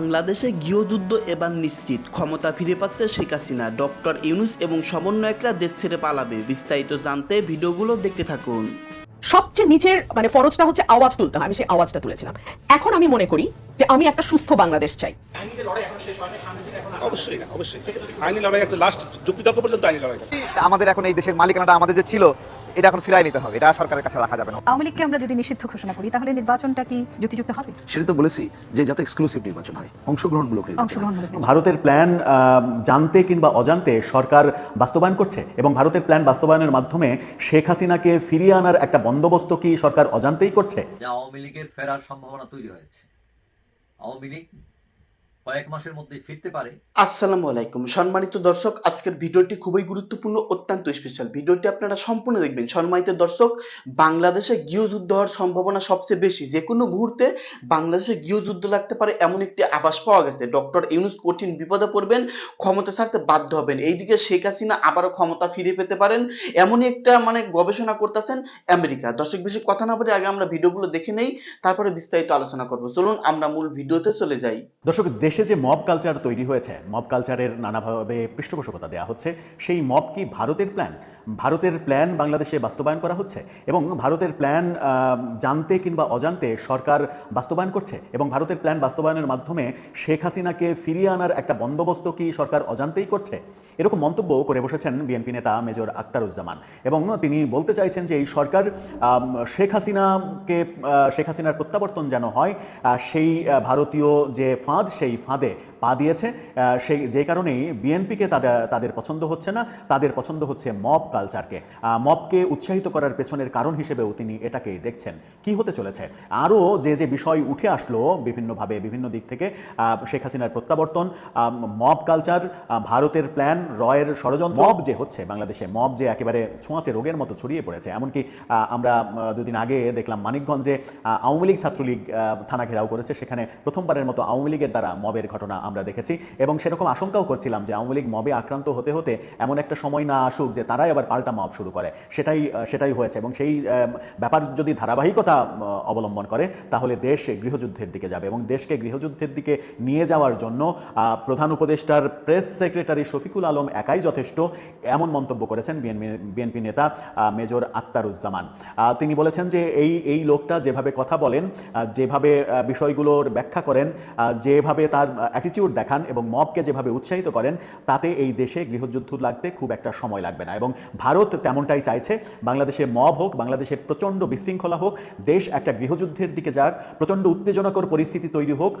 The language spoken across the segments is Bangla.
বাংলাদেশে গৃহযুদ্ধ এবার নিশ্চিত। ক্ষমতা ফিরে পাচ্ছে শেখ হাসিনা। ডক্টর ইউনুস এবং সমন্বয়করা দেশ ছেড়ে পালাবে। বিস্তারিত জানতে ভিডিওগুলো দেখতে থাকুন। সবচেয়ে নিচের মানে ফরজটা হচ্ছে আওয়াজ তুলতে হয়। আমি সেই আওয়াজটা তুলেছিলাম। এখন আমি মনে করি যে আমি একটা সুস্থ বাংলাদেশ চাই। অবশ্যই না অবশ্যই। আইনি লড়াই একটা লাস্ট যুক্তিতর্ক পর্যন্ত আইনি লড়াই। আমাদের এখন এই দেশের মালিকানাটা আমাদের যে ছিল এটা এখন ফিরাই নিতে হবে। এটা সরকারের কাছে রাখা যাবে না। আওয়ামী লীগকে আমরা যদি নিষিদ্ধ ঘোষণা করি তাহলে নির্বাচনটা কি যুক্তিযুক্ত হবে? সেটা তো বলেছি যে যাতে এক্সক্লুসিভ নির্বাচন হয় অংশগ্রহণমূলক। ভারতের প্ল্যান জানতে কিংবা অজান্তে সরকার বাস্তবায়ন করছে এবং ভারতের প্ল্যান বাস্তবায়নের মাধ্যমে শেখ হাসিনাকে ফিরিয়ে আনার একটা বন্দোবস্ত কি সরকার অজান্তেই করছে? আওয়ামী লীগের ফেরার সম্ভাবনা তৈরি হয়েছে। আওয়ামী লীগ কয়েক মাসের মধ্যেই ফিরতে পারে। আসসালামু আলাইকুম। সম্মানিত দর্শক আজকের ভিডিওটি খুবই গুরুত্বপূর্ণ অত্যন্ত স্পেশাল ভিডিওটি আপনারা সম্পূর্ণ দেখবেন। সম্মানিত দর্শক বাংলাদেশে গৃহযুদ্ধ হওয়ার সম্ভাবনা সবচেয়ে বেশি। যে কোনো মুহূর্তে বাংলাদেশে গৃহযুদ্ধ লাগতে পারে এমন একটি আভাস পাওয়া গেছে। ডক্টর ইউনুস কঠিন বিপদে পড়বেন ক্ষমতা ছাড়তে বাধ্য হবেন। এইদিকে শেখ হাসিনা আবারও ক্ষমতা ফিরে পেতে পারেন। এমনই একটা মানে গবেষণা করতেছেন আমেরিকা। দর্শক বেশি কথা না বলে আগে আমরা ভিডিওগুলো দেখে নেই তারপরে বিস্তারিত আলোচনা করব। চলুন আমরা মূল ভিডিওতে চলে যাই। দর্শক দেশে যে মব কালচার তৈরি হয়েছে মব কালচারের নানাভাবে পৃষ্ঠপোষকতা দেওয়া হচ্ছে, সেই মব কি ভারতের প্ল্যান ভারতের প্ল্যান বাংলাদেশে বাস্তবায়ন করা হচ্ছে এবং ভারতের প্ল্যান জানতে কিংবা অজান্তে সরকার বাস্তবায়ন করছে এবং ভারতের প্ল্যান বাস্তবায়নের মাধ্যমে শেখ হাসিনাকে ফিরিয়ে আনার একটা বন্দোবস্ত কি সরকার অজান্তেই করছে? এরকম মন্তব্য করে বসেছেন বিএনপি নেতা মেজর আক্তারুজ্জামান এবং তিনি বলতে চাইছেন যে এই সরকার শেখ হাসিনাকে শেখ হাসিনার প্রত্যাবর্তন যেন হয় সেই ভারতীয় যে ফাঁদ, সেই ফাঁদে পা দিয়েছে। সেই যে কারণেই বিএনপিকে তাদের তাদের পছন্দ হচ্ছে না, তাদের পছন্দ হচ্ছে মব কালচারকে। মবকে উৎসাহিত করার পেছনের কারণ হিসেবেও তিনি এটাকেই দেখছেন। কি হতে চলেছে? আরও যে যে বিষয় উঠে আসলো বিভিন্নভাবে, বিভিন্ন দিক থেকে শেখ হাসিনার প্রত্যাবর্তন মব কালচার ভারতের প্ল্যান, রয়ের ষড়যন্ত্র। মব যে হচ্ছে বাংলাদেশে, মব যে একেবারে ছোঁয়াচে রোগের মতো ছড়িয়ে পড়েছে। এমনকি আমরা দুদিন আগে দেখলাম মানিকগঞ্জে আওয়ামী লীগ ছাত্রলীগ থানা ঘেরাও করেছে। সেখানে প্রথমবারের মতো আওয়ামী লীগের দ্বারা মবের ঘটনা আমরা দেখেছি এবং সেরকম আশঙ্কাও করছিলাম যে আওয়ামী লীগ মবে আক্রান্ত হতে হতে এমন একটা সময় না আসুক যে তারাই আবার পাল্টা মব শুরু করে। সেটাই সেটাই হয়েছে এবং সেই ব্যাপার যদি ধারাবাহিকতা অবলম্বন করে, তাহলে দেশ গৃহযুদ্ধের দিকে যাবে এবং দেশকে গৃহযুদ্ধের দিকে নিয়ে যাওয়ার জন্য প্রধান উপদেষ্টার প্রেস সেক্রেটারি শফিকুল আলম একাই যথেষ্ট এমন মন্তব্য করেছেন বিএনপি নেতা মেজর আক্তারুজ্জামান। তিনি বলেছেন যে এই এই লোকটা যেভাবে কথা বলেন যেভাবে বিষয়গুলোর ব্যাখ্যা করেন যেভাবে তার অ্যাটিটিউড দেখান এবং মবকে যেভাবে উৎসাহিত করেন, তাতে এই দেশে গৃহযুদ্ধ লাগতে খুব একটা সময় লাগবে না। এবং ভারত তেমনটাই চাইছে, বাংলাদেশে মব হোক, বাংলাদেশের প্রচণ্ড বিশৃঙ্খলা হোক, দেশ একটা গৃহযুদ্ধের দিকে যাক, প্রচণ্ড উত্তেজনাকর পরিস্থিতি তৈরি হোক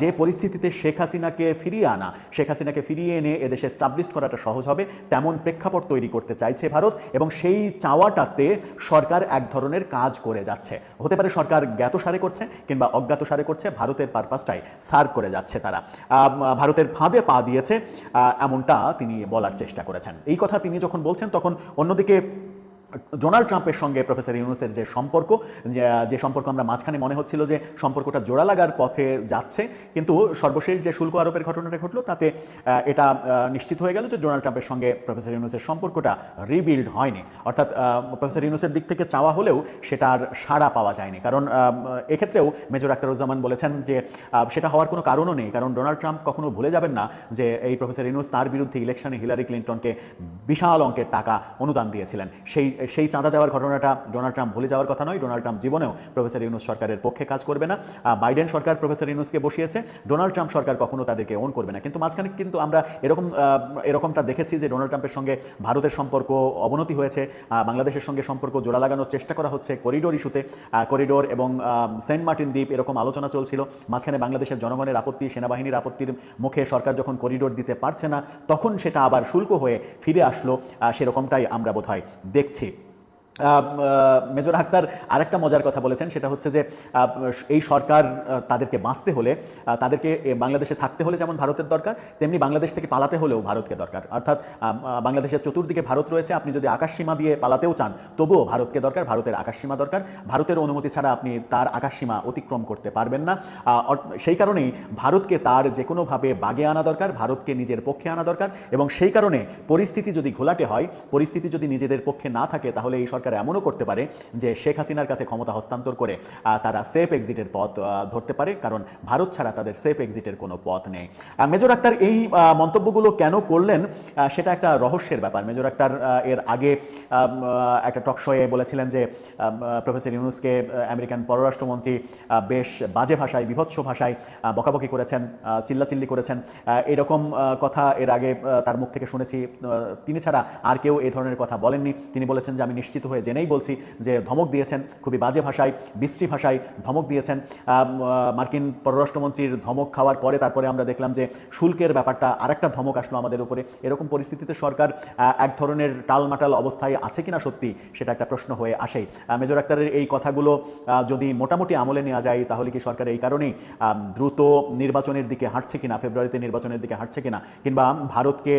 যে পরিস্থিতিতে শেখ হাসিনাকে ফিরিয়ে আনা, শেখ হাসিনাকে ফিরিয়ে এনে এদেশে স্টাবলিশ করাটা সহজ হবে, তেমন প্রেক্ষাপট তৈরি করতে চাইছে ভারত এবং সেই চাওয়াটাতে সরকার এক ধরনের কাজ করে যাচ্ছে। হতে পারে সরকার জ্ঞাতসারে করছে কিংবা অজ্ঞাতসারে করছে, ভারতের পারপাসটাই সার করে যাচ্ছে তারা। ভারতের ফাঁদে পা দিয়েছে এমনটা তিনি বলার চেষ্টা করেছেন। এই কথা তিনি যখন বলছেন, তখন অন্যদিকে ডোনাল্ড ট্রাম্পের সঙ্গে প্রফেসর ইউনুসের যে সম্পর্ক, যে- সম্পর্ক আমরা মাঝখানে মনে হচ্ছিল যে সম্পর্কটা জোড়া লাগার পথে যাচ্ছে, কিন্তু সর্বশেষ যে শুল্ক আরোপের ঘটনাটা ঘটলো, তাতে এটা নিশ্চিত হয়ে গেল যে ডোনাল্ড ট্রাম্পের সঙ্গে প্রফেসর ইউনুসের সম্পর্কটা রিবিল্ড হয়নি। অর্থাৎ প্রফেসর ইউনুসের দিক থেকে চাওয়া হলেও সেটার সাড়া পাওয়া যায়নি। কারণ এক্ষেত্রেও মেজর আক্তারুজ্জামান বলেছেন যে সেটা হওয়ার কোনো কারণও নেই। কারণ ডোনাল্ড ট্রাম্প কখনো ভুলে যাবেন না যে, এই প্রফেসর ইউনুস তার বিরুদ্ধে ইলেকশনে হিলারি ক্লিন্টনকে বিশাল অঙ্কের টাকা অনুদান দিয়েছিলেন। সেই সেই চাঁদা দেওয়ার ঘটনাটা ডোনাল্ড ট্রাম্প ভুলে যাওয়ার কথা নয়। ডোনাল্ড ট্রাম্প জীবনেও প্রফেসর ইউনুস সরকারের পক্ষে কাজ করবে না। বাইডেন সরকার প্রফেসর ইউনুসকে বসিয়েছে। ডোনাল্ড ট্রাম্প সরকার কখনো তাদেরকে ওন করবে না। কিন্তু মাঝখানে কিন্তু আমরা এরকম এরকমটা দেখেছি যে ডোনাল্ড ট্রাম্পের সঙ্গে ভারতের সম্পর্ক অবনতি হয়েছে। বাংলাদেশের সঙ্গে সম্পর্ক জোড়া লাগানোর চেষ্টা করা হচ্ছে করিডোর ইস্যুতে। করিডোর এবং সেন্ট মার্টিন দ্বীপ এরকম আলোচনা চলছিল। মাঝখানে বাংলাদেশের জনগণের আপত্তি, সেনাবাহিনীর আপত্তির মুখে সরকার যখন করিডোর দিতে পারছে না, তখন সেটা আবার শুল্ক হয়ে ফিরে আসলো। সেরকমটাই আমরা বোধহয় দেখছি। মেজর আক্তার আরেকটা মজার কথা বলেছেন, সেটা হচ্ছে যে এই সরকার তাদেরকে বাঁচতে হলে তাদেরকে বাংলাদেশে থাকতে হলে যেমন ভারতের দরকার, তেমনি বাংলাদেশ থেকে পালাতে হলেও ভারতকে দরকার। অর্থাৎ বাংলাদেশের চতুর্দিকে ভারত রয়েছে, আপনি যদি আকাশসীমা দিয়ে পালাতেও চান, তবুও ভারতকে দরকার, ভারতের আকাশসীমা দরকার। ভারতের অনুমতি ছাড়া আপনি তার আকাশসীমা অতিক্রম করতে পারবেন না। সেই কারণেই ভারতকে তার যে কোনোভাবে বাগে আনা দরকার, ভারতকে নিজের পক্ষে আনা দরকার, এবং সেই কারণে পরিস্থিতি যদি ঘোলাটে হয়, পরিস্থিতি যদি নিজেদের পক্ষে না থাকে, তাহলে এই সরকার সরকার এমনও করতে পারে যে শেখ হাসিনার কাছে ক্ষমতা হস্তান্তর করে তারা সেফ এক্সিটের পথ ধরতে পারে, কারণ ভারত ছাড়া তাদের সেফ এক্সিটের কোনো পথ নেই। মেজর আক্তার, এই মন্তব্যগুলো কেন করলেন? সেটা একটা রহস্যের ব্যাপার। মেজর আক্তার এর আগে একটা টক শোয়ে বলেছিলেন যে প্রফেসর ইউনুসকে আমেরিকান পররাষ্ট্রমন্ত্রী বেশ বাজে ভাষায়, বিভৎস ভাষায় বকাবকি করেছেন চিল্লাচিল্লি করেছেন। এরকম কথা এর আগে তার মুখ থেকে শুনেছি। তিনি ছাড়া আর কেউ এই ধরনের কথা বলেননি। তিনি বলেছেন যে, আমি নিশ্চিত হয়ে জেনেই বলছি যে ধমক দিয়েছেন খুবই বাজে ভাষায়, বিশ্রী ভাষায় ধমক দিয়েছেন। মার্কিন পররাষ্ট্রমন্ত্রীর ধমক খাওয়ার পরে তারপরে আমরা দেখলাম যে শুল্কের ব্যাপারটা আরেকটা ধমক আসলো আমাদের উপরে। এরকম পরিস্থিতিতে সরকার এক ধরনের টালমাটাল অবস্থায় আছে কিনা সত্যি সেটা একটা প্রশ্ন হয়ে আসেই মেজর আক্তারের এই কথাগুলো যদি মোটামুটি আমলে নেওয়া যায় তাহলে কি সরকার এই কারণেই দ্রুত নির্বাচনের দিকে হাঁটছে কিনা, ফেব্রুয়ারিতে নির্বাচনের দিকে হাঁটছে কিনা, কিংবা ভারতকে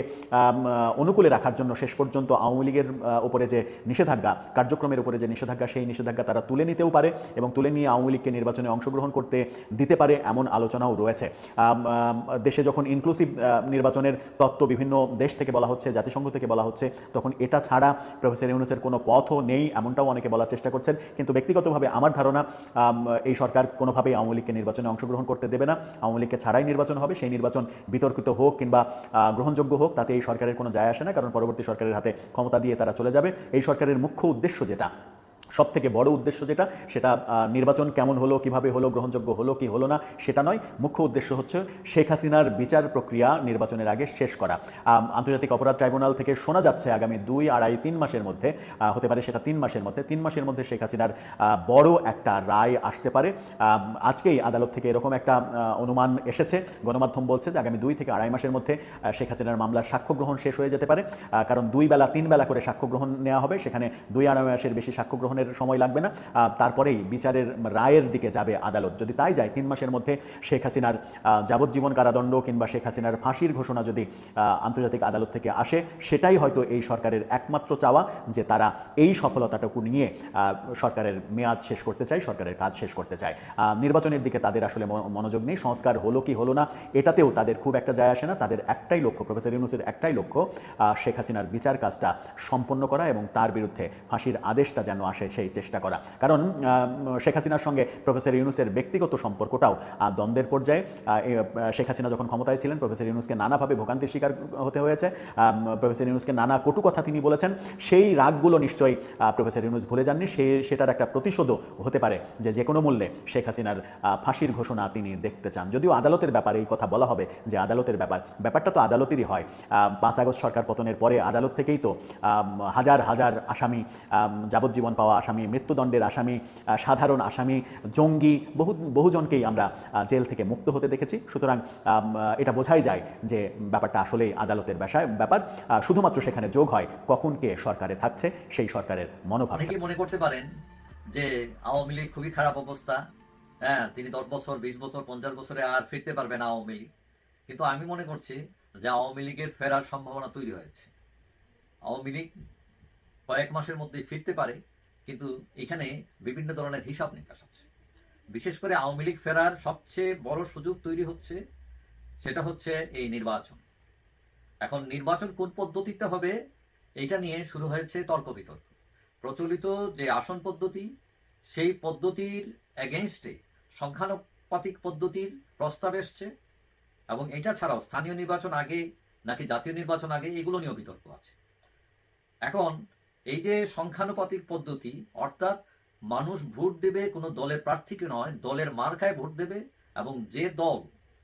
অনুকূলে রাখার জন্য শেষ পর্যন্ত আওয়ামী লীগের উপরে যে নিষেধাজ্ঞা কার্যক্রমের উপরে যে নিষেধাজ্ঞা, সেই নিষেধাজ্ঞা তারা তুলে নিতেও পারে এবং তুলে নিয়ে আওয়ামী লীগকে নির্বাচনে অংশগ্রহণ করতে দিতে পারে এমন আলোচনাও রয়েছে। দেশে যখন ইনক্লুসিভ নির্বাচনের তত্ত্ব বিভিন্ন দেশ থেকে বলা হচ্ছে, জাতিসংঘ থেকে বলা হচ্ছে, তখন এটা ছাড়া প্রফেসর ইউনুসের কোনো পথও নেই এমনটাও অনেকে বলার চেষ্টা করছেন। কিন্তু ব্যক্তিগতভাবে আমার ধারণা এই সরকার কোনোভাবেই আওয়ামী লীগকে নির্বাচনে অংশগ্রহণ করতে দেবে না। আওয়ামী লীগকে ছাড়াই নির্বাচন হবে, সেই নির্বাচন বিতর্কিত হোক কিংবা গ্রহণযোগ্য হোক, তাতে এই সরকারের কোনো যায় আসে না, কারণ পরবর্তী সরকারের হাতে ক্ষমতা দিয়ে তারা চলে যাবে। এই সরকারের মুখ্য উদ্দেশ্য যেটা। সব থেকে বড় উদ্দেশ্য যেটা, সেটা নির্বাচন কেমন হলো, কীভাবে হলো, গ্রহণযোগ্য হলো, কি হলো না, সেটা নয়। মুখ্য উদ্দেশ্য হচ্ছে শেখ হাসিনার বিচার প্রক্রিয়া নির্বাচনের আগে শেষ করা। আন্তর্জাতিক অপরাধ ট্রাইব্যুনাল থেকে শোনা যাচ্ছে আগামী দুই আড়াই তিন মাসের মধ্যে হতে পারে সেটা তিন মাসের মধ্যে, তিন মাসের মধ্যে শেখ হাসিনার বড় একটা রায় আসতে পারে। আজকেই আদালত থেকে এরকম একটা অনুমান এসেছে। গণমাধ্যম বলছে যে আগামী দুই থেকে আড়াই মাসের মধ্যে শেখ হাসিনার মামলার সাক্ষ্য গ্রহণ শেষ হয়ে যেতে পারে। কারণ দুই বেলা, তিন বেলা করে সাক্ষ্য গ্রহণ নেওয়া হবে। সেখানে দুই আড়াই মাসের বেশি সাক্ষ্য গ্রহণের সময় লাগবে না। তারপরেই বিচারের রায়ের দিকে যাবে আদালত। যদি তাই যায়, তিন মাসের মধ্যে শেখ হাসিনার যাবজ্জীবন কারাদণ্ড কিংবা শেখ হাসিনার ফাঁসির ঘোষণা যদি আন্তর্জাতিক আদালত থেকে আসে, সেটাই হয়তো এই সরকারের একমাত্র চাওয়া যে তারা এই সফলতাটুকু নিয়ে সরকারের মেয়াদ শেষ করতে চায়, সরকারের কাজ শেষ করতে চায়। নির্বাচনের দিকে তাদের আসলে মনোযোগ নেই, সংস্কার হলো কি হলো না, এটাতেও তাদের খুব একটা যায় আসে না। তাদের একটাই লক্ষ্য, প্রফেসর ইউনুসের একটাই লক্ষ্য শেখ হাসিনার বিচার কাজটা সম্পন্ন করা এবং তার বিরুদ্ধে ফাঁসির আদেশটা যেন আসে সেই চেষ্টা করা। কারণ শেখ হাসিনার সঙ্গে প্রফেসর ইউনুসের ব্যক্তিগত সম্পর্কটাও দ্বন্দ্বের পর্যায়ে শেখ হাসিনা যখন ক্ষমতায় ছিলেন, প্রফেসর ইউনুসকে নানাভাবে ভোগান্তির শিকার হতে হয়েছে। প্রফেসর ইউনুসকে নানা কটু কথা তিনি বলেছেন। সেই রাগগুলো নিশ্চয়ই প্রফেসর ইউনুস ভুলে যাননি। সে সেটার একটা প্রতিশোধও হতে পারে যে যে কোনো মূল্যে শেখ হাসিনার ফাঁসির ঘোষণা তিনি দেখতে চান। যদিও আদালতের ব্যাপারে এই কথা বলা হবে যে আদালতের ব্যাপার, ব্যাপারটা তো আদালতেরই হয়। পাঁচ আগস্ট সরকার পতনের পরে আদালত থেকেই তো হাজার হাজার আসামি যাবজ্জীবন পাওয়া আসামি মৃত্যুদণ্ডের আসামি সাধারণ আসামি জঙ্গি বহু বহুজনকেই আমরা জেল থেকে মুক্ত হতে দেখেছি। সুতরাং এটা বোঝাই যায় যে ব্যাপারটা আসলেই আদালতের বিষয় ব্যাপার। শুধুমাত্র সেখানে যোগ হয় কখন কে সরকারে থাকছে সেই সরকারের মনোভাব মনে করতে পারেন যে আওয়ামী লীগ খুবই খারাপ অবস্থা। হ্যাঁ তিনি দশ বছর বিশ বছর পঞ্চাশ বছরে আর ফিরতে পারবে না আওয়ামী লীগ। কিন্তু আমি মনে করছি যে আওয়ামী লীগের ফেরার সম্ভাবনা তৈরি হয়েছে। আওয়ামী লীগ কয়েক মাসের মধ্যে ফিরতে পারে। কিন্তু এখানে বিভিন্ন ধরনের হিসাব নিকাশ আছে। বিশেষ করে আওয়ামী লীগ ফেরার সবচেয়ে বড় সুযোগ তৈরি হচ্ছে, সেটা হচ্ছে এই নির্বাচন। এখন নির্বাচন কোন পদ্ধতিতে হবে এইটা নিয়ে শুরু হয়েছে তর্ক বিতর্ক। প্রচলিত যে আসন পদ্ধতি, সেই পদ্ধতির এগেনস্টে সংখ্যানুপাতিক পদ্ধতির প্রস্তাব এসছে এবং এটা ছাড়াও স্থানীয় নির্বাচন আগে নাকি জাতীয় নির্বাচন আগে এগুলো নিয়েও বিতর্ক আছে। এখন এই যে সংখ্যানুপাতিক পদ্ধতি, অর্থাৎ মানুষ ভোট দেবে কোনো দলের প্রার্থীকে নয়, দলের মার্কায় ভোট দেবে এবং যে দল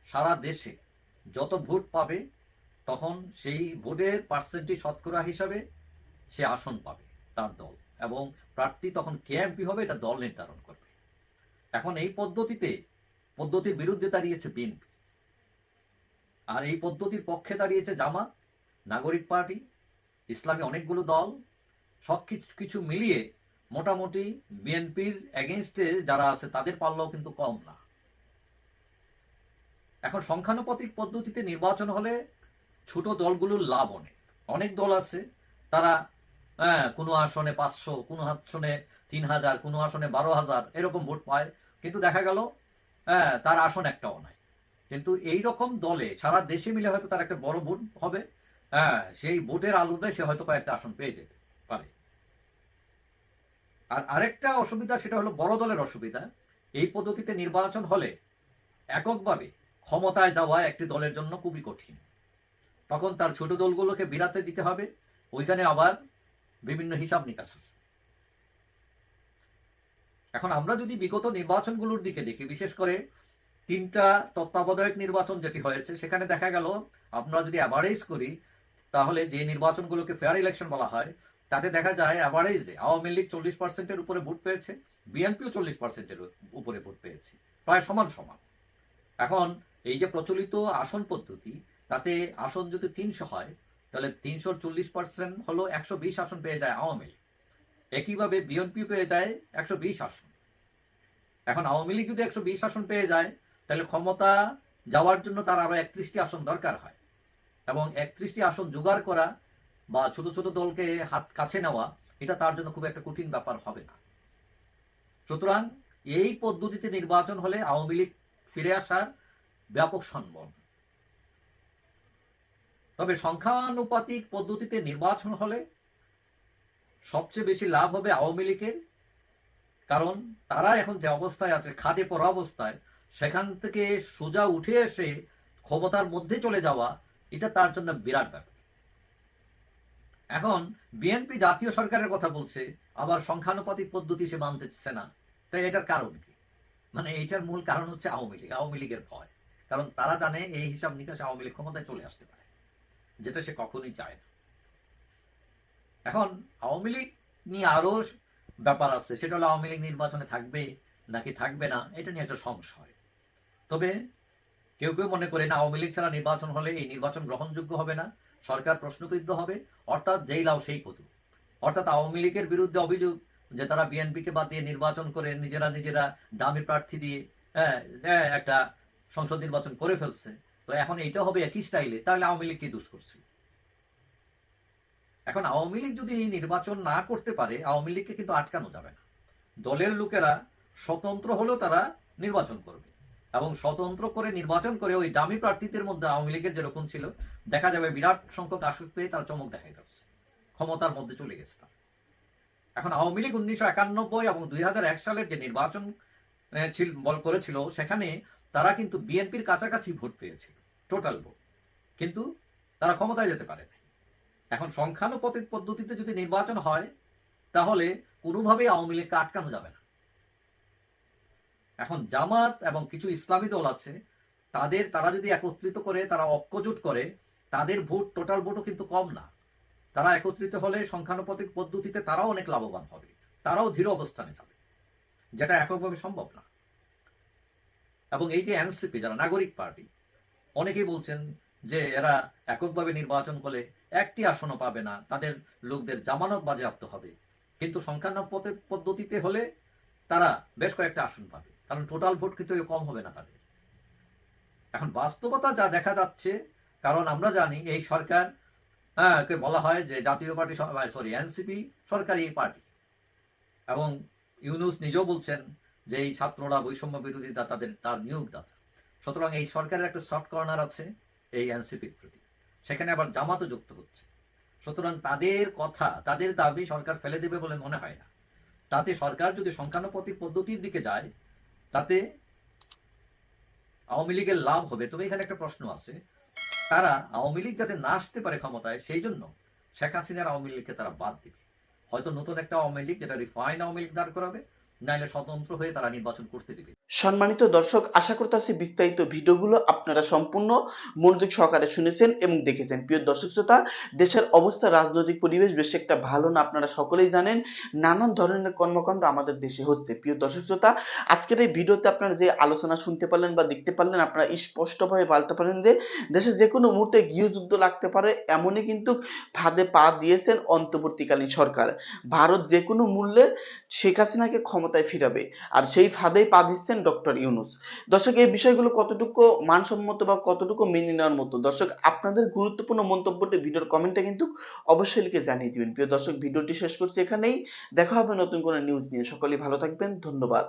সারা দেশে যত ভোট পাবে, তখন সেই ভোটের পার্সেন্টেজ শতকরা হিসাবে সে আসন পাবে তার দল এবং প্রার্থী তখন কে এমপি হবে, এটা দল নির্ধারণ করবে। এখন এই পদ্ধতিতে, পদ্ধতির বিরুদ্ধে দাঁড়িয়েছে বিএনপি। আর এই পদ্ধতির পক্ষে দাঁড়িয়েছে জামাত, নাগরিক পার্টি, ইসলামী অনেকগুলো দল সব কিছু মিলিয়ে মোটামুটি বিএনপির এগেনস্টে যারা আছে তাদের পাল্লাও কিন্তু কম না। এখন সংখ্যানুপাতিক পদ্ধতিতে নির্বাচন হলে ছোট দলগুলোর লাভ অনেক। অনেক দল আছে, তারা হ্যাঁ কোনো আসনে পাঁচশো, কোনো আসনে তিন হাজার, কোনো আসনে বারো হাজার এরকম ভোট পায়। কিন্তু দেখা গেল হ্যাঁ তার আসন একটাও নাই। কিন্তু এই রকম দলে সারা দেশে মিলে হয়তো তার একটা বড় ভোট হবে হ্যাঁ সেই ভোটের আলোতে সে হয়তো কয়েকটা আসন পেয়ে যেতে আর আরেকটা অসুবিধা সেটা হলো বড় দলের অসুবিধা। এই পদ্ধতিতে নির্বাচন হলে এককভাবে ক্ষমতায় যাওয়া একটি দলের জন্য খুবই কঠিন। তখন তার ছোট দলগুলোকে বিরাতে দিতে হবে, ওইখানে আবার বিভিন্ন হিসাব নিকাশ এখন আমরা যদি বিগত নির্বাচনগুলোর দিকে দেখি, বিশেষ করে তিনটা তত্ত্বাবধায়ক নির্বাচন যেটি হয়েছে, সেখানে দেখা গেল, আমরা যদি অ্যাভারেজ করি, তাহলে যে নির্বাচনগুলোকে ফেয়ার ইলেকশন বলা হয় তাতে দেখা যায় অ্যাভারেজে আওয়ামী লীগ চল্লিশ পার্সেন্টের উপরে ভোট পেয়েছে, বিএনপিও চল্লিশ পার্সেন্টের উপরে ভোট পেয়েছে, প্রায় সমান সমান। এখন এই যে প্রচলিত আসন পদ্ধতি, তাতে আসন যদি তিনশো হয়, তাহলে তিনশো চল্লিশ পার্সেন্ট হলো একশো বিশ আসন পেয়ে যায় আওয়ামী লীগ। একইভাবে বিএনপি পেয়ে যায় একশো বিশ আসন। এখন আওয়ামী লীগ যদি একশো বিশ আসন পেয়ে যায়, তাহলে ক্ষমতা যাওয়ার জন্য তার আরও একত্রিশটি আসন দরকার হয়। এবং একত্রিশটি আসন জোগাড় করা বা ছোট ছোট দলকে হাত কাছে নেওয়া, এটা তার জন্য খুব একটা কঠিন ব্যাপার হবে না। সুতরাং এই পদ্ধতিতে নির্বাচন হলে আওয়ামী লীগ ফিরে আসার ব্যাপক সম্ভব তবে সংখ্যানুপাতিক পদ্ধতিতে নির্বাচন হলে সবচেয়ে বেশি লাভ হবে আওয়ামী লীগের, কারণ তারা এখন যে অবস্থায় আছে, খাদে পড়া অবস্থায়, সেখান থেকে সোজা উঠে এসে ক্ষমতার মধ্যে চলে যাওয়া, এটা তার জন্য বিরাট ব্যাপার। এখন বিএনপি জাতীয় সরকারের কথা বলছে, আবার সংখ্যানুপাতিক পদ্ধতি সে মানতেছে না। তাই এটার কারণ কি? মানে এইটার মূল কারণ হচ্ছে আওয়ামী লীগ, আওয়ামী লীগের ভয়। কারণ তারা জানে এই হিসাব নিকাশ আওয়ামী লীগ ক্ষমতায় চলে আসতে পারে, যেটা সে কখনোই চায় না। এখন আওয়ামী লীগ নিয়ে আরও ব্যাপার আছে, সেটা হলো আওয়ামী লীগ নির্বাচনে থাকবে নাকি থাকবে না, এটা নিয়ে একটা সংশয়। তবে কেউ কেউ মনে করেন আওয়ামী লীগ ছাড়া নির্বাচন হলে এই নির্বাচন গ্রহণযোগ্য হবে না সরকার প্রশ্নবিদ্ধ হবে অর্থাৎ যেই লাও সেই কতু। অর্থাৎ আওয়ামী লীগের বিরুদ্ধে অভিযোগ যে তারা বিএনপিকে বাদ দিয়ে নির্বাচন করে নিজেরা নিজেরা দামি প্রার্থী দিয়ে হ্যাঁ হ্যাঁ, একটা সংসদ নির্বাচন করে ফেলছে তো এখন এইটা হবে একই স্টাইলে তাহলে আওয়ামী লীগ কি দোষ করছে? এখন আওয়ামী লীগ যদি নির্বাচন না করতে পারে আওয়ামী লীগকে কিন্তু আটকানো যাবে না। দলের লোকেরা স্বতন্ত্র হলেও তারা নির্বাচন করবে। এবং স্বতন্ত্র করে নির্বাচন করে ওই দামি প্রার্থীদের মধ্যে আওয়ামী লীগের যেরকম ছিল, দেখা যাবে বিরাট সংখ্যক আসক পেয়ে তারা চমক দেখাই যাচ্ছে ক্ষমতার মধ্যে চলে গেছে এখন আওয়ামী লীগ উনিশশো একানব্বই এবং দুই হাজার এক সালের যে নির্বাচন বল করেছিল, সেখানে তারা কিন্তু বিএনপির কাছাকাছি ভোট পেয়েছিল টোটাল ভোট কিন্তু তারা ক্ষমতায় যেতে পারেনি। এখন সংখ্যানুপাতিক পদ্ধতিতে যদি নির্বাচন হয়, তাহলে কোনোভাবেই আওয়ামী লীগকে আটকানো যাবে না। এখন জামাত এবং কিছু ইসলামী দল আছে, তাদের তারা যদি একত্রিত করে, তারা ঐক্যজোট করে, তাদের ভোট টোটাল ভোটও কিন্তু কম না। তারা একত্রিত হলে সংখ্যানুপাতিক পদ্ধতিতে তারাও অনেক লাভবান হবে, তারাও ধীর অবস্থানে যাবে, যেটা এককভাবে সম্ভব না। এবং এই যে এনসিপি যারা নাগরিক পার্টি, অনেকেই বলছেন যে এরা এককভাবে নির্বাচন করলে একটি আসনও পাবে না, তাদের লোকদের জামানত বাজেয়াপ্ত হবে। কিন্তু সংখ্যানুপাতিক পদ্ধতিতে হলে তারা বেশ কয়েকটা আসন পাবে। কারণ টোটাল ভোট কিন্তু কম হবে না তাদের। এখন বাস্তবতা যা দেখা যাচ্ছে, কারণ আমরা জানি এই সরকার হ্যাঁ কে বলা হয় যে জাতীয় পার্টি সরি এনসিপি সরকারি পার্টি। এবং ইউনুস নিজেও বলছেন যে এই ছাত্ররা, বৈষম্য বিরোধিতা তাদের, তার নিয়োগদাতা। সুতরাং এই সরকারের একটা সফট কর্নার আছে এই এনসিপির প্রতি। সেখানে আবার জামাতও যুক্ত হচ্ছে। সুতরাং তাদের কথা, তাদের দাবি সরকার ফেলে দেবে বলে মনে হয় না। তাতে সরকার যদি সংখ্যানুপাতিক পদ্ধতির দিকে যায় তাতে আওয়ামী লীগের লাভ হবে। তবে এখানে একটা প্রশ্ন আছে। তারা আওয়ামী লীগ যাতে না আসতে পারে ক্ষমতায়, সেই জন্য শেখ হাসিনার আওয়ামী লীগকে তারা বাদ দিবে। হয়তো নতুন একটা আওয়ামী লীগ যেটা রিফাইন আওয়ামী লীগ দাঁড় করাবে নাইলে স্বতন্ত্র হয়ে তারা নির্বাচন করতে দিবে। সম্মানিত দর্শক, আশা করতেছি বিস্তারিত ভিডিওগুলো আপনারা সম্পূর্ণ মনোযোগ সহকারে শুনেছেন এবং দেখেছেন। প্রিয় দর্শক শ্রোতা, দেশের অবস্থা, রাজনৈতিক পরিবেশ বেশ একটা ভালো না আপনারা সকলেই জানেন, নানান ধরনের কর্মকাণ্ড আমাদের দেশে হচ্ছে। প্রিয় দর্শক শ্রোতা, আজকের এই ভিডিওতে আপনারা যে আলোচনা শুনতে পারলেন বা দেখতে পারলেন, আপনারা স্পষ্টভাবে বলতে পারেন যে, দেশে যে কোনো মুহূর্তে গৃহযুদ্ধ লাগতে পারে, এমনই কিন্তু ফাঁদে পা দিয়েছেন অন্তর্বর্তীকালীন সরকার। ভারত যে কোনো মূল্যে শেখ হাসিনাকে ক্ষমতায় ফিরাবে। আর সেই ফাঁদেই পা দিচ্ছেন ডক্টর ইউনুস। দর্শক, এই বিষয়গুলো কতটুকু মানসম্মত বা কতটুকু মেনে নেওয়ার মতো? দর্শক, আপনাদের গুরুত্বপূর্ণ মন্তব্যটি ভিডিওর কমেন্টে কিন্তু অবশ্যই লিখে জানিয়ে দিবেন। প্রিয় দর্শক, ভিডিওটি শেষ করছি এখানেই। দেখা হবে নতুন কোনো নিউজ নিয়ে। সকলেই ভালো থাকবেন। ধন্যবাদ।